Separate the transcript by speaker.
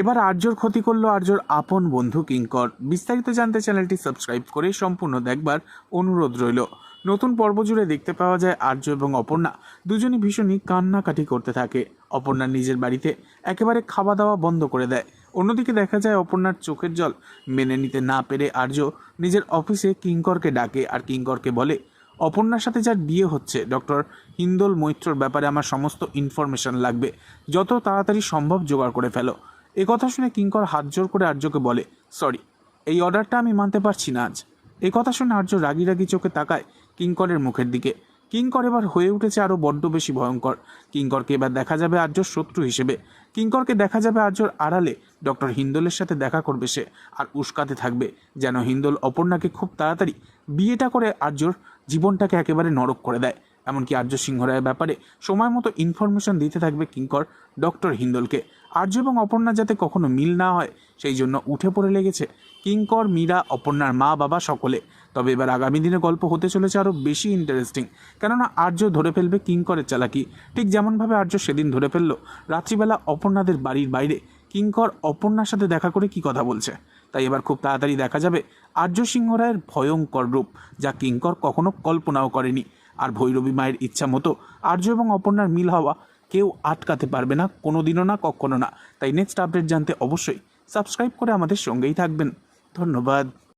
Speaker 1: এবার আর্যর ক্ষতি করল আর্যর আপন বন্ধু কিঙ্কর। বিস্তারিত জানতে চ্যানেলটি সাবস্ক্রাইব করে সম্পূর্ণ দেখবার অনুরোধ রইল। নতুন পর্ব জুড়ে দেখতে পাওয়া যায় আর্য এবং অপর্ণা। দুজনই ভীষণই কান্নাকাটি করতে থাকে। অপর্ণা নিজের বাড়িতে একেবারে খাওয়া দাওয়া বন্ধ করে দেয়। অন্যদিকে দেখা যায় অপর্ণার চোখের জল মেনে নিতে না পেরে আর্য নিজের অফিসে কিঙ্করকে ডাকে আর কিঙ্করকে বলে, অপর্ণার সাথে যার বিয়ে হচ্ছে, ডক্টর হিন্দোল মৈত্রর ব্যাপারে আমার সমস্ত ইনফরমেশন লাগবে। যত তাড়াতাড়ি সম্ভব জোগাড় করে ফেলো। এ কথা শুনে কিঙ্কর হাত জোর করে আর্যকে বলে, সরি, এই অর্ডারটা আমি মানতে পারছি না আজ। এ কথা শুনে আর্য রাগি রাগি চোখে তাকায় কিঙ্করের মুখের দিকে। কিঙ্কর এবার হয়ে উঠেছে আরও বড্ড বেশি ভয়ঙ্কর। কিঙ্করকে এবার দেখা যাবে আর্যর শত্রু হিসেবে। কিঙ্করকে দেখা যাবে আর্যর আড়ালে। ডক্টর হিন্দোলের সাথে দেখা করবে সে, আর উস্কাতে থাকবে, যেন হিন্দোল অপর্ণাকে খুব তাড়াতাড়ি বিয়েটা করে আর্যর জীবনটাকে একেবারে নরক করে দেয়। এমনকি আর্য সিংহ রায়ের ব্যাপারে সময় মতো ইনফরমেশন দিতে থাকবে কিঙ্কর ডক্টর হিন্দোলকে। আর্য এবং অপর্ণা যাতে কখনো মিল না হয়, সেই জন্য উঠে পড়ে লেগেছে কিঙ্কর, মীরা, অপর্ণার মা, বাবা সকলে। তবে এবার আগামী দিনে গল্প হতে চলেছে আরও বেশি ইন্টারেস্টিং কেননা আর্য ধরে ফেলবে কিঙ্করের চালাকি। ঠিক যেমনভাবে আর্য সেদিন ধরে ফেলল, রাত্রিবেলা অপর্ণাদের বাড়ির বাইরে কিঙ্কর অপর্ণার সাথে দেখা করে কি কথা বলছে? তাই এবার খুব তাড়াতাড়ি দেখা যাবে আর্য সিংহ রায়ের ভয়ঙ্কর রূপ, যা কিঙ্কর কখনো কল্পনাও করেনি। আর ভৈরবী মায়ের ইচ্ছা মতো আর্য এবং অপর্ণার মিল হওয়া কেউ আটকাতে পারবে না কোনো দিনও না, কখনো না। তাই নেক্সট আপডেট জানতে অবশ্যই সাবস্ক্রাইব করে আমাদের সঙ্গেই থাকবেন। ধন্যবাদ।